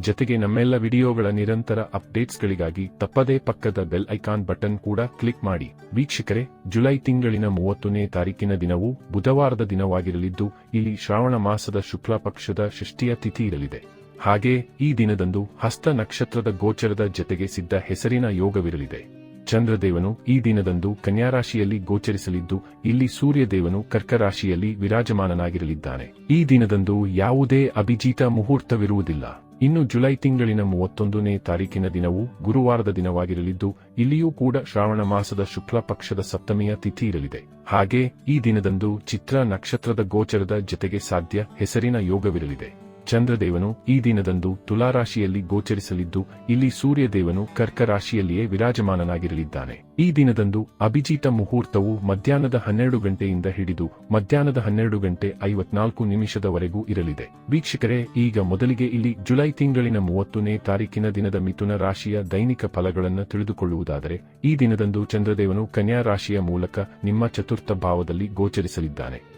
ಜತೆಗೆ ನಮ್ಮೆಲ್ಲ ವಿಡಿಯೋಗಳ ನಿರಂತರ ಅಪ್ಡೇಟ್ಸ್ಗಳಿಗಾಗಿ ತಪ್ಪದೇ ಪಕ್ಕದ ಬೆಲ್ ಐಕಾನ್ ಬಟನ್ ಕೂಡ ಕ್ಲಿಕ್ ಮಾಡಿ. ವೀಕ್ಷಕರೇ, ಜುಲೈ ತಿಂಗಳಿನ ಮೂವತ್ತನೇ ತಾರೀಕಿನ ದಿನವು ಬುಧವಾರದ ದಿನವಾಗಿರಲಿದ್ದು, ಇಲ್ಲಿ ಶ್ರಾವಣ ಮಾಸದ ಶುಕ್ಲ ಪಕ್ಷದ ಷಷ್ಠಿಯ ತಿಥಿ ಇರಲಿದೆ. ಹಾಗೆ, ಈ ದಿನದಂದು ಹಸ್ತ ನಕ್ಷತ್ರದ ಗೋಚರದ ಜತೆಗೆ ಸಿದ್ಧ ಹೆಸರಿನ ಯೋಗವಿರಲಿದೆ. ಚಂದ್ರದೇವನು ಈ ದಿನದಂದು ಕನ್ಯಾರಾಶಿಯಲ್ಲಿ ಗೋಚರಿಸಲಿದ್ದು, ಇಲ್ಲಿ ಸೂರ್ಯದೇವನು ಕರ್ಕರಾಶಿಯಲ್ಲಿ ವಿರಾಜಮಾನನಾಗಿರಲಿದ್ದಾನೆ. ಈ ದಿನದಂದು ಯಾವುದೇ ಅಭಿಜೀತ ಮುಹೂರ್ತವಿರುವುದಿಲ್ಲ. ಇನ್ನು ಜುಲೈ ತಿಂಗಳಿನ ಮೂವತ್ತೊಂದನೇ ತಾರೀಕಿನ ದಿನವು ಗುರುವಾರದ ದಿನವಾಗಿರಲಿದ್ದು, ಇಲ್ಲಿಯೂ ಕೂಡ ಶ್ರಾವಣ ಮಾಸದ ಶುಕ್ಲ ಪಕ್ಷದ ಸಪ್ತಮಿಯ ತಿಥಿ ಇರಲಿದೆ. ಹಾಗೆ ಈ ದಿನದಂದು ಚಿತ್ರ ನಕ್ಷತ್ರದ ಗೋಚರದ ಜತೆಗೆ ಸಾಧ್ಯ ಹೆಸರಿನ ಯೋಗವಿರಲಿದೆ. ಚಂದ್ರದೇವನು ಈ ದಿನದಂದು ತುಲಾರಾಶಿಯಲ್ಲಿ ಗೋಚರಿಸಲಿದ್ದು, ಇಲ್ಲಿ ಸೂರ್ಯದೇವನು ಕರ್ಕ ರಾಶಿಯಲ್ಲಿಯೇ ವಿರಾಜಮಾನನಾಗಿರಲಿದ್ದಾನೆ. ಈ ದಿನದಂದು ಅಭಿಜಿತ ಮುಹೂರ್ತವು ಮಧ್ಯಾಹ್ನದ ಹನ್ನೆರಡು ಗಂಟೆಯಿಂದ ಹಿಡಿದು ಮಧ್ಯಾಹ್ನದ ಹನ್ನೆರಡು ಗಂಟೆ ಐವತ್ನಾಲ್ಕು ನಿಮಿಷದವರೆಗೂ ಇರಲಿದೆ. ವೀಕ್ಷಕರೇ, ಈಗ ಮೊದಲಿಗೆ ಇಲ್ಲಿ ಜುಲೈ ತಿಂಗಳಿನ ಮೂವತ್ತನೇ ತಾರೀಕಿನ ದಿನದ ಮಿಥುನ ರಾಶಿಯ ದೈನಿಕ ಫಲಗಳನ್ನು ತಿಳಿದುಕೊಳ್ಳುವುದಾದರೆ, ಈ ದಿನದಂದು ಚಂದ್ರದೇವನು ಕನ್ಯಾ ರಾಶಿಯ ಮೂಲಕ ನಿಮ್ಮ ಚತುರ್ಥ ಭಾವದಲ್ಲಿ ಗೋಚರಿಸಲಿದ್ದಾನೆ.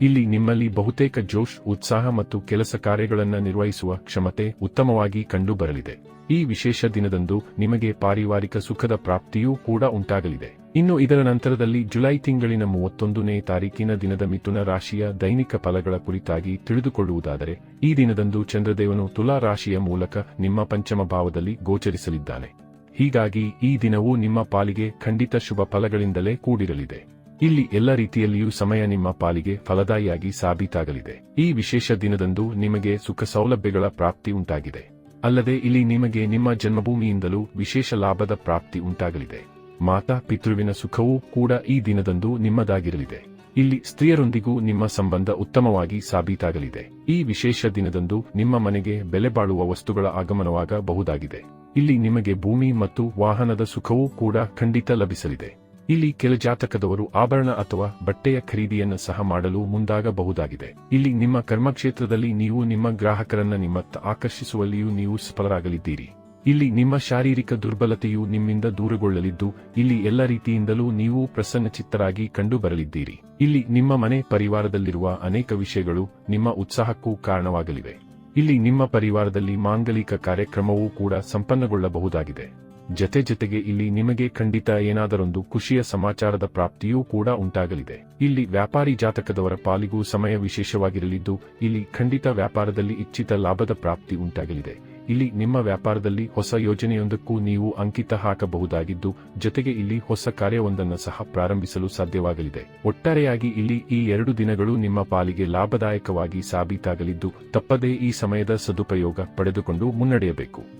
ಇಲ್ಲಿ ನಿಮ್ಮಲ್ಲಿ ಬಹುತೇಕ ಜೋಶ್, ಉತ್ಸಾಹ ಮತ್ತು ಕೆಲಸ ಕಾರ್ಯಗಳನ್ನು ನಿರ್ವಹಿಸುವ ಕ್ಷಮತೆ ಉತ್ತಮವಾಗಿ ಕಂಡುಬರಲಿದೆ. ಈ ವಿಶೇಷ ದಿನದಂದು ನಿಮಗೆ ಪಾರಿವಾರಿಕ ಸುಖದ ಪ್ರಾಪ್ತಿಯೂ ಕೂಡ ಉಂಟಾಗಲಿದೆ. ಇನ್ನು ಇದರ ನಂತರದಲ್ಲಿ ಜುಲೈ ತಿಂಗಳಿನ ಮೂವತ್ತೊಂದನೇ ತಾರೀಕಿನ ದಿನದ ಮಿಥುನ ರಾಶಿಯ ದೈನಿಕ ಫಲಗಳ ಕುರಿತಾಗಿ ತಿಳಿದುಕೊಳ್ಳುವುದಾದರೆ, ಈ ದಿನದಂದು ಚಂದ್ರದೇವನು ತುಲಾ ರಾಶಿಯ ಮೂಲಕ ನಿಮ್ಮ ಪಂಚಮ ಭಾವದಲ್ಲಿ ಗೋಚರಿಸಲಿದ್ದಾನೆ. ಹೀಗಾಗಿ ಈ ದಿನವು ನಿಮ್ಮ ಪಾಲಿಗೆ ಖಂಡಿತ ಶುಭ ಫಲಗಳಿಂದಲೇ ಕೂಡಿರಲಿದೆ. ಇಲ್ಲಿ ಎಲ್ಲ ರೀತಿಯಲ್ಲಿಯೂ ಸಮಯ ನಿಮ್ಮ ಪಾಲಿಗೆ ಫಲದಾಯಿಯಾಗಿ ಸಾಬೀತಾಗಲಿದೆ. ಈ ವಿಶೇಷ ದಿನದಂದು ನಿಮಗೆ ಸುಖ ಸೌಲಭ್ಯಗಳ ಪ್ರಾಪ್ತಿ ಉಂಟಾಗಿದೆ. ಅಲ್ಲದೆ ಇಲ್ಲಿ ನಿಮಗೆ ನಿಮ್ಮ ಜನ್ಮಭೂಮಿಯಿಂದಲೂ ವಿಶೇಷ ಲಾಭದ ಪ್ರಾಪ್ತಿ ಉಂಟಾಗಲಿದೆ. ಮಾತಾ ಪಿತೃವಿನ ಸುಖವೂ ಕೂಡ ಈ ದಿನದಂದು ನಿಮ್ಮದಾಗಿರಲಿದೆ. ಇಲ್ಲಿ ಸ್ತ್ರೀಯರೊಂದಿಗೂ ನಿಮ್ಮ ಸಂಬಂಧ ಉತ್ತಮವಾಗಿ ಸಾಬೀತಾಗಲಿದೆ. ಈ ವಿಶೇಷ ದಿನದಂದು ನಿಮ್ಮ ಮನೆಗೆ ಬೆಲೆ ಬಾಳುವ ವಸ್ತುಗಳ ಆಗಮನವಾಗಬಹುದಾಗಿದೆ. ಇಲ್ಲಿ ನಿಮಗೆ ಭೂಮಿ ಮತ್ತು ವಾಹನದ ಸುಖವೂ ಕೂಡ ಖಂಡಿತ ಲಭಿಸಲಿದೆ. ಇಲ್ಲಿ ಕೆಲ ಜಾತಕದವರು ಆಭರಣ ಅಥವಾ ಬಟ್ಟೆಯ ಖರೀದಿಯನ್ನು ಸಹ ಮಾಡಲು ಮುಂದಾಗಬಹುದಾಗಿದೆ. ಇಲ್ಲಿ ನಿಮ್ಮ ಕರ್ಮಕ್ಷೇತ್ರದಲ್ಲಿ ನೀವು ನಿಮ್ಮ ಗ್ರಾಹಕರನ್ನ ನಿಮ್ಮತ್ತ ಆಕರ್ಷಿಸುವಲ್ಲಿಯೂ ನೀವು ಸಫಲರಾಗಲಿದ್ದೀರಿ. ಇಲ್ಲಿ ನಿಮ್ಮ ಶಾರೀರಿಕ ದುರ್ಬಲತೆಯು ನಿಮ್ಮಿಂದ ದೂರಗೊಳ್ಳಲಿದ್ದು, ಇಲ್ಲಿ ಎಲ್ಲ ರೀತಿಯಿಂದಲೂ ನೀವು ಪ್ರಸನ್ನಚಿತ್ತರಾಗಿ ಕಂಡುಬರಲಿದ್ದೀರಿ. ಇಲ್ಲಿ ನಿಮ್ಮ ಮನೆ ಪರಿವಾರದಲ್ಲಿರುವ ಅನೇಕ ವಿಷಯಗಳು ನಿಮ್ಮ ಉತ್ಸಾಹಕ್ಕೂ ಕಾರಣವಾಗಲಿವೆ. ಇಲ್ಲಿ ನಿಮ್ಮ ಪರಿವಾರದಲ್ಲಿ ಮಾಂಗಲಿಕ ಕಾರ್ಯಕ್ರಮವೂ ಕೂಡ ಸಂಪನ್ನಗೊಳ್ಳಬಹುದಾಗಿದೆ. ಜತೆ ಜತೆಗೆ ಇಲ್ಲಿ ನಿಮಗೆ ಖಂಡಿತ ಏನಾದರೊಂದು ಖುಷಿಯ ಸಮಾಚಾರದ ಪ್ರಾಪ್ತಿಯೂ ಕೂಡ ಉಂಟಾಗಲಿದೆ. ಇಲ್ಲಿ ವ್ಯಾಪಾರಿ ಜಾತಕದವರ ಪಾಲಿಗೂ ಸಮಯ ವಿಶೇಷವಾಗಿರಲಿದ್ದು, ಇಲ್ಲಿ ಖಂಡಿತ ವ್ಯಾಪಾರದಲ್ಲಿ ಇಚ್ಛಿತ ಲಾಭದ ಪ್ರಾಪ್ತಿ ಉಂಟಾಗಲಿದೆ. ಇಲ್ಲಿ ನಿಮ್ಮ ವ್ಯಾಪಾರದಲ್ಲಿ ಹೊಸ ಯೋಜನೆಯೊಂದಕ್ಕೂ ನೀವು ಅಂಕಿತ ಹಾಕಬಹುದಾಗಿದ್ದು, ಜೊತೆಗೆ ಇಲ್ಲಿ ಹೊಸ ಕಾರ್ಯವೊಂದನ್ನು ಸಹ ಪ್ರಾರಂಭಿಸಲು ಸಾಧ್ಯವಾಗಲಿದೆ. ಒಟ್ಟಾರೆಯಾಗಿ ಇಲ್ಲಿ ಈ ಎರಡು ದಿನಗಳು ನಿಮ್ಮ ಪಾಲಿಗೆ ಲಾಭದಾಯಕವಾಗಿ ಸಾಬೀತಾಗಲಿದ್ದು, ತಪ್ಪದೇ ಈ ಸಮಯದ ಸದುಪಯೋಗ ಪಡೆದುಕೊಂಡು ಮುನ್ನಡೆಯಬೇಕು.